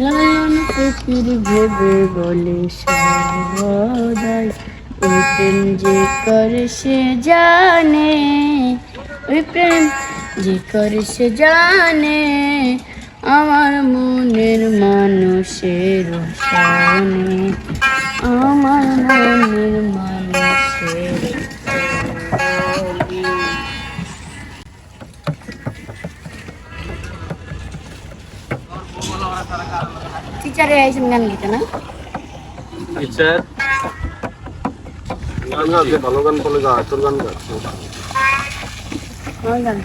নয়ন ফকির ভেবে বলে সর্বদাই। ওই প্রেম যে করে সে জানে, ওই প্রেম যে করে সে জানে। আমার মনের মানুষের সামনে টিচারে আইসেন গান গীতে না? টিচার গান গাচ্ছে ভালো গান বলে গা তোর গান গাচ্ছে গান।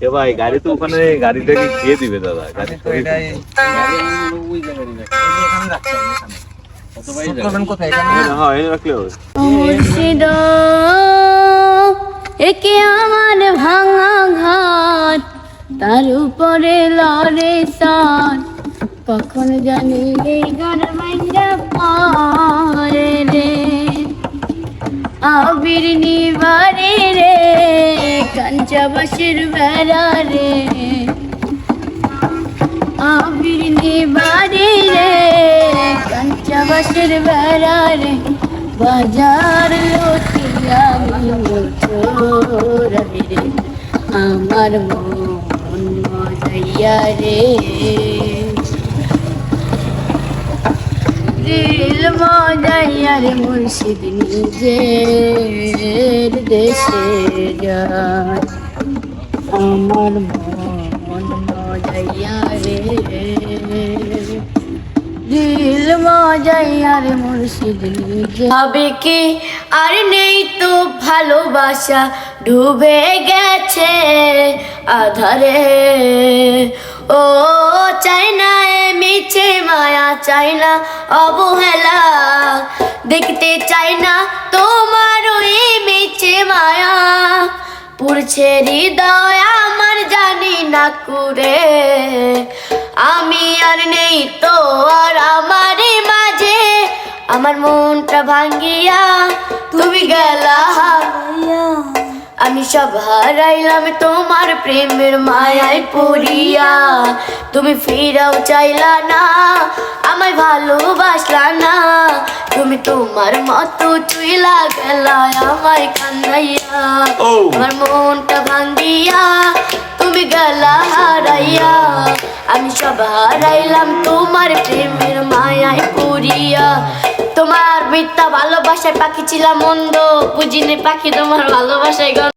এ ভাই গাড়ি তো ওখানে গাড়িটা কি খেয়ে দিবে দাদা গাড়ি হ্যাঁ এই রাখলে হবে। একে আমার ভাঙা ঘাট, তার উপরে লড়ে সান কখন জানি ঘর রে। আবির নিবারে রে কাঞ্চাবাসের বেড়া রে। আবির নিবারে রে কাঞ্চাবাসের বেড়া রে। বাজার লটিয়া আমার মন রে দিল মজাইয়া রে মুর্শিদ নিজের দেশে আমার মন রে দিল মজাইয়া মুর্শিদ নিজে হবে কি? আর ভালোবাসা ডুবে গেছে আধারে। ও, চাই না মিছে মায়া, চাই না অবহেলা। দেখতে চাই না তোমার ওই মিছে মায়া। পুরছে হৃদয় আমার, জানি না কুরে আমি আর নেই তো আর আমার আমার মনটা ভাঙ্গিয়া তুমি গেলা হারাইয়া। আমি সব হারাইলাম তোমার প্রেমের মায়ায় পড়িয়া। তুমি ফিরাও চাইলা না আমায় ভালোবাসলা না। তুমি তোমার মতো চুইলা গেলা আমায় কান্দাইয়া। আমার মনটা ভাঙ্গিয়া তুমি গেলা হারাইয়া। আমি সব হারাইলাম তোমার প্রেমের মায়ায় পড়িয়া। মিথ্যা ভালোবাসায় পাখি ছিলাম মন্দ বুঝিনি পাখি তোমার ভালোবাসায়